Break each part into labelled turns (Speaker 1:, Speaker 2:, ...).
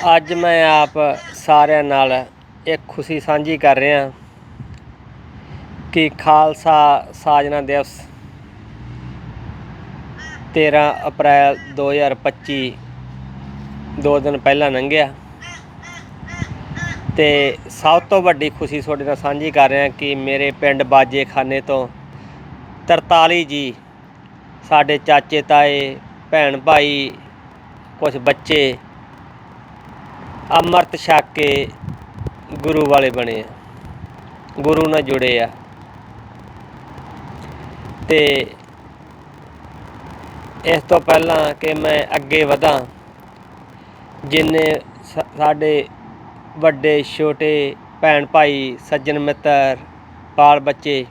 Speaker 1: ਅੱਜ ਮੈਂ ਆਪ ਸਾਰਿਆਂ ਨਾਲ ਇੱਕ ਖੁਸ਼ੀ ਸਾਂਝੀ ਕਰ ਰਿਹਾ ਕਿ ਖਾਲਸਾ ਸਾਜਨਾ ਦਿਵਸ 13 ਅਪ੍ਰੈਲ 2025 ਦੋ ਦਿਨ ਪਹਿਲਾਂ ਲੰਘਿਆ ਤੇ ਸਭ ਤੋਂ ਵੱਡੀ ਖੁਸ਼ੀ ਤੁਹਾਡੇ ਨਾਲ ਸਾਂਝੀ ਕਰ ਰਿਹਾ ਕਿ ਮੇਰੇ ਪਿੰਡ ਬਾਜੇਖਾਨੇ ਤੋਂ 43 ਜੀ ਸਾਡੇ ਚਾਚੇ ਤਾਏ, ਭੈਣ ਭਾਈ ਕੁਝ ਬੱਚੇ ਅੰਮ੍ਰਿਤ ਛਕ ਕੇ ਗੁਰੂ ਵਾਲੇ ਬਣੇ ਆ। ਗੁਰੂ ਨਾਲ ਜੁੜੇ ਆ। ਤੇ ਇਸ ਤੋਂ ਪਹਿਲਾਂ ਕਿ ਮੈਂ ਅੱਗੇ ਵਧਾਂ, ਜਿੰਨੇ ਸਾ- ਸਾਡੇ ਵੱਡੇ, ਛੋਟੇ ਭੈਣ ਭਾਈ, ਸੱਜਣ ਮਿੱਤਰ, ਬਾਲ ਬੱਚੇ,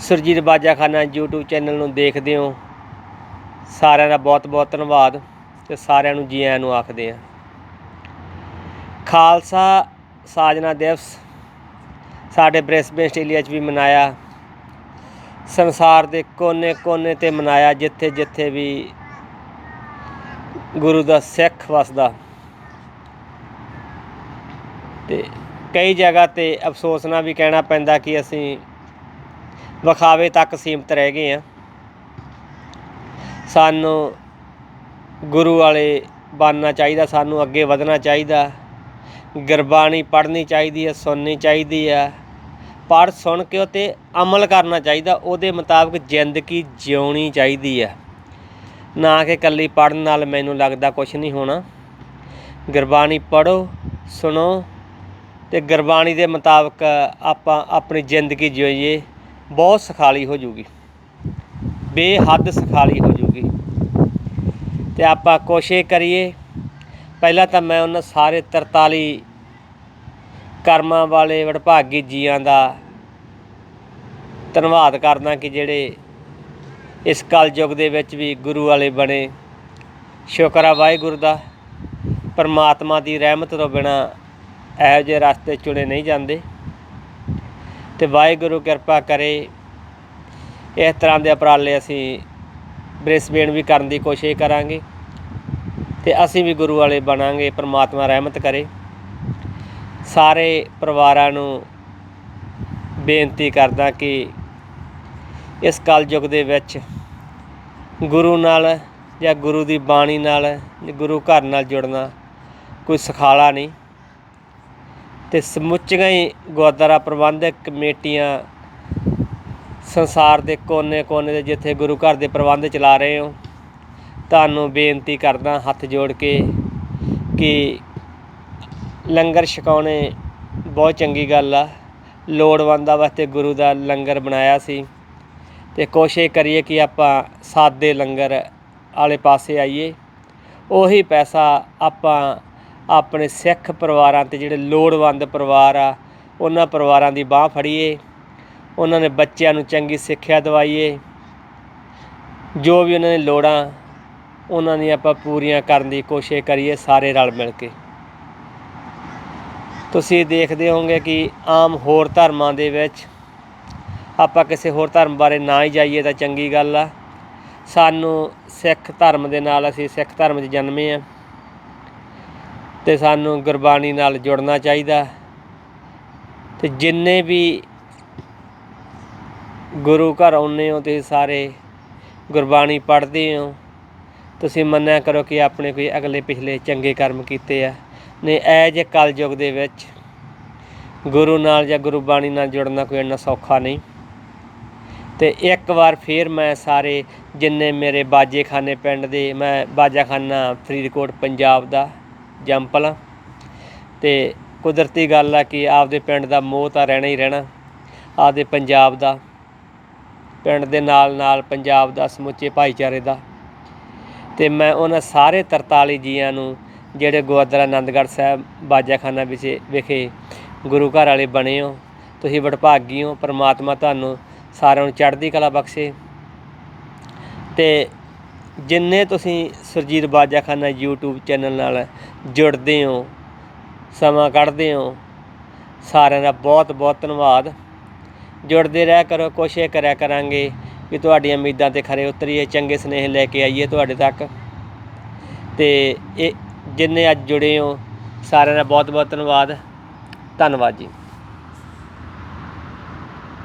Speaker 1: ਸੁਰਜੀਤ ਬਾਜਾਖਾਨਾ YouTube ਚੈਨਲ ਨੂੰ ਦੇਖਦੇ ਹੋ, ਸਾਰਿਆਂ ਦਾ ਬਹੁਤ ਬਹੁਤ ਧੰਨਵਾਦ ਤੇ ਸਾਰਿਆਂ ਨੂੰ ਜੀ ਆਇਆਂ ਨੂੰ ਆਖਦੇ ਆ। ਖਾਲਸਾ ਸਾਜਨਾ ਦਿਵਸ ਸਾਡੇ ਬ੍ਰਿਸਬੇਨ ਆਸਟ੍ਰੇਲੀਆ 'ਚ ਵੀ ਮਨਾਇਆ। ਸੰਸਾਰ ਦੇ ਕੋਨੇ-ਕੋਨੇ ਤੇ ਮਨਾਇਆ ਜਿੱਥੇ ਜਿੱਥੇ ਵੀ ਗੁਰੂ ਦਾ ਸਿੱਖ ਵਸਦਾ। ਤੇ ਕਈ ਜਗ੍ਹਾ ਤੇ ਅਫਸੋਸ ਨਾਲ ਵੀ ਕਹਿਣਾ ਪੈਂਦਾ ਕਿ ਅਸੀਂ ਵਿਖਾਵੇ ਤੱਕ ਸੀਮਤ ਰਹਿ ਗਏ ਆ ਸਾਨੂੰ ਗੁਰੂ ਵਾਲੇ ਬਣਨਾ ਚਾਹੀਦਾ, ਸਾਨੂੰ ਅੱਗੇ ਵਧਣਾ ਚਾਹੀਦਾ। ਗੁਰਬਾਣੀ ਪੜ੍ਹਨੀ ਚਾਹੀਦੀ ਹੈ, ਸੁਣਨੀ ਚਾਹੀਦੀ ਹੈ। ਪੜ੍ਹ ਸੁਣ ਕੇ ਉਤੇ ਅਮਲ ਕਰਨਾ ਚਾਹੀਦਾ, ਉਹਦੇ ਮੁਤਾਬਕ ਜ਼ਿੰਦਗੀ ਜਿਉਣੀ ਚਾਹੀਦੀ ਹੈ। ਨਾ ਕਿ ਇਕੱਲੀ ਪੜ੍ਹਨ ਨਾਲ ਮੈਨੂੰ ਲੱਗਦਾ ਕੁਝ ਨਹੀਂ ਹੋਣਾ। ਗੁਰਬਾਣੀ ਪੜ੍ਹੋ, ਸੁਣੋ ਤੇ ਗੁਰਬਾਣੀ ਦੇ ਮੁਤਾਬਕ ਆਪਾਂ ਆਪਣੀ ਜ਼ਿੰਦਗੀ ਜਿਉਈਏ, ਬਹੁਤ ਸਖਾਲੀ ਹੋ ਜੂਗੀ। ਬੇਹੱਦ ਸਖਾਲੀ ਹੋ ਜੂਗੀ। ਤੇ ਆਪਾਂ ਕੋਸ਼ਿਸ਼ ਕਰੀਏ ਪਹਿਲਾਂ ਤਾਂ ਮੈਂ ਉਹਨਾਂ ਸਾਰੇ 43 ਕਰਮਾਂ ਵਾਲੇ ਵਡਭਾਗੀ ਜੀਆਂ ਦਾ ਧੰਨਵਾਦ ਕਰਦਾ ਕਿ ਜਿਹੜੇ ਇਸ ਕਲਯੁਗ ਦੇ ਵਿੱਚ ਵੀ ਗੁਰੂ ਵਾਲੇ ਬਣੇ। ਸ਼ੁਕਰ ਆ ਵਾਹਿਗੁਰੂ ਦਾ। ਪਰਮਾਤਮਾ ਦੀ ਰਹਿਮਤ ਤੋਂ ਬਿਨਾ ਇਹੋ ਜਿਹੇ ਰਸਤੇ ਚੁਣੇ ਨਹੀਂ ਜਾਂਦੇ। ਤੇ ਵਾਹਿਗੁਰੂ ਕਿਰਪਾ ਕਰੇ, ਇਸ ਤਰ੍ਹਾਂ ਦੇ ਉਪਰਾਲੇ ਅਸੀਂ ਬ੍ਰਿਸਬੇਨ ਵੀ ਕਰਨ ਦੀ ਕੋਸ਼ਿਸ਼ ਕਰਾਂਗੇ। ਤੇ ਅਸੀਂ ਵੀ ਗੁਰੂ ਵਾਲੇ ਬਣਾਂਗੇ, ਪਰਮਾਤਮਾ ਰਹਿਮਤ ਕਰੇ। ਸਾਰੇ ਪਰਿਵਾਰਾਂ ਨੂੰ ਬੇਨਤੀ ਕਰਦਾ ਕਿ ਇਸ ਕਲਯੁਗ ਦੇ ਵਿੱਚ ਗੁਰੂ ਨਾਲ ਜਾਂ ਗੁਰੂ ਦੀ ਬਾਣੀ ਨਾਲ, ਗੁਰੂ ਘਰ ਨਾਲ ਜੁੜਨਾ ਕੋਈ ਸਖਾਲਾ ਨਹੀਂ। ਤੇ ਸਮੁੱਚੀਆਂ ਹੀ ਗੁਰਦੁਆਰਾ ਪ੍ਰਬੰਧਕ ਕਮੇਟੀਆਂ ਸੰਸਾਰ ਦੇ ਕੋਨੇ-ਕੋਨੇ ਦੇ ਜਿੱਥੇ ਗੁਰੂ ਘਰ ਦੇ ਪ੍ਰਬੰਧ ਚਲਾ ਰਹੇ ਹੋ ਤੁਹਾਨੂੰ ਬੇਨਤੀ ਕਰਦਾ ਹੱਥ ਜੋੜ ਕੇ ਕਿ ਲੰਗਰ ਛਕਾਉਣੇ ਬਹੁਤ ਚੰਗੀ ਗੱਲ ਆ। ਲੋੜਵੰਦਾਂ ਵਾਸਤੇ ਗੁਰੂ ਦਾ ਲੰਗਰ ਬਣਾਇਆ ਸੀ ਤੇ ਕੋਸ਼ਿਸ਼ ਕਰੀਏ ਕਿ ਆਪਾਂ ਸਾਦੇ ਲੰਗਰ ਵਾਲੇ ਪਾਸੇ ਆਈਏ। ਉਹੀ ਪੈਸਾ ਆਪਾਂ ਆਪਣੇ ਸਿੱਖ ਪਰਿਵਾਰਾਂ ਤੇ ਜਿਹੜੇ ਲੋੜਵੰਦ ਪਰਿਵਾਰ ਆ, ਉਹਨਾਂ ਪਰਿਵਾਰਾਂ ਦੀ ਬਾਹ ਫੜੀਏ। ਉਹਨਾਂ ਨੇ ਬੱਚਿਆਂ ਨੂੰ ਚੰਗੀ ਸਿੱਖਿਆ ਦਵਾਈਏ। ਜੋ ਵੀ ਉਹਨਾਂ ਦੀ ਲੋੜਾਂ ਉਹਨਾਂ ਦੀਆਂ ਆਪਾਂ ਪੂਰੀਆਂ ਕਰਨ ਦੀ ਕੋਸ਼ਿਸ਼ ਕਰੀਏ ਸਾਰੇ ਰਲ ਮਿਲ ਕੇ। ਤੁਸੀਂ ਦੇਖਦੇ ਹੋਵੋਗੇ ਕਿ ਆਮ ਹੋਰ ਧਰਮਾਂ ਦੇ ਵਿੱਚ ਆਪਾਂ ਕਿਸੇ ਹੋਰ ਧਰਮ ਬਾਰੇ ਨਾ ਹੀ ਜਾਈਏ ਤਾਂ ਚੰਗੀ ਗੱਲ ਆ। ਸਾਨੂੰ ਸਿੱਖ ਧਰਮ ਦੇ ਨਾਲ ਅਸੀਂ ਸਿੱਖ ਧਰਮ 'ਚ ਜਨਮੇ ਆ ਤੇ ਸਾਨੂੰ ਗੁਰਬਾਣੀ ਨਾਲ ਜੁੜਨਾ ਚਾਹੀਦਾ। ਤੇ ਜਿੰਨੇ ਵੀ ਗੁਰੂ ਘਰ ਆਉਂਦੇ ਹੋ, ਤੁਸੀਂ ਸਾਰੇ ਗੁਰਬਾਣੀ ਪੜ੍ਹਦੇ ਹੋ। ਤੁਸੀਂ ਮੰਨਿਆ ਕਰੋ ਕਿ ਆਪਣੇ ਕੋਈ ਅਗਲੇ ਪਿਛਲੇ ਚੰਗੇ ਕਰਮ ਕੀਤੇ ਆ। ਨਹੀਂ ਐ ਜੇ ਕਲਯੁਗ ਦੇ ਵਿੱਚ ਗੁਰੂ ਨਾਲ ਜਾਂ ਗੁਰਬਾਣੀ ਨਾਲ ਜੁੜਨਾ ਕੋਈ ਇੰਨਾ ਸੌਖਾ ਨਹੀਂ। ਤੇ ਇੱਕ ਵਾਰ ਫੇਰ ਮੈਂ ਸਾਰੇ ਜਿੰਨੇ ਮੇਰੇ ਬਾਜੇਖਾਨੇ ਪਿੰਡ ਦੇ, ਮੈਂ ਬਾਜਾਖਾਨਾ ਫਰੀਦਕੋਟ, ਪੰਜਾਬ ਦਾ ਜੰਪਲ ਹਾਂ। ਤੇ ਕੁਦਰਤੀ ਗੱਲ ਆ ਕਿ ਆਪਦੇ ਪਿੰਡ ਦਾ ਮੋਹ ਤਾਂ ਰਹਿਣਾ ਹੀ ਰਹਿਣਾ, ਆਪਦੇ ਪੰਜਾਬ ਦਾ, ਪਿੰਡ ਦੇ ਨਾਲ ਨਾਲ ਪੰਜਾਬ ਦਾ ਸਮੁੱਚੇ ਭਾਈਚਾਰੇ ਦਾ। ਤੇ ਮੈਂ ਉਹਨਾਂ ਸਾਰੇ 43 ਜੀਆਂ ਨੂੰ ਜਿਹੜੇ ਗੁਰਦੁਆਰਾ ਆਨੰਦਗੜ੍ਹ ਸਾਹਿਬ ਬਾਜਾਖਾਨਾ ਵਿਖੇ ਵਿਖੇ ਗੁਰੂ ਘਰ ਵਾਲੇ ਬਣੇ ਹੋ। ਤੁਸੀਂ ਵਡਭਾਗੀ ਹੋ, ਪ੍ਰਮਾਤਮਾ ਤੁਹਾਨੂੰ ਸਾਰਿਆਂ ਨੂੰ ਚੜ੍ਹਦੀ ਕਲਾ ਬਖਸ਼ੇ। ਤੇ ਜਿੰਨੇ ਤੁਸੀਂ ਸੁਰਜੀਤ ਬਾਜਾਖਾਨਾ YouTube ਚੈਨਲ ਨਾਲ ਜੁੜਦੇ ਹੋ, ਸਮਾਂ ਕੱਢਦੇ ਹੋ, ਸਾਰਿਆਂ ਦਾ ਬਹੁਤ ਬਹੁਤ ਧੰਨਵਾਦ। ਜੁੜਦੇ ਰਹਿ ਕਰੋ, ਕੋਸ਼ਿਸ਼ ਕਰਿਆ ਕਰਾਂਗੇ। ਕਿ ਤੁਹਾਡੀਆਂ ਉਮੀਦਾਂ ਤੇ ਖਰੇ ਉਤਰੀਏ, ਚੰਗੇ ਸੁਨੇਹੇ ਲੈ ਕੇ ਆਈਏ ਤੁਹਾਡੇ ਤੱਕ। ਤੇ ਇਹ ਜਿੰਨੇ ਅੱਜ ਜੁੜੇ ਹੋ, ਸਾਰਿਆਂ ਦਾ ਬਹੁਤ ਬਹੁਤ ਧੰਨਵਾਦ। ਧੰਨਵਾਦ ਜੀ।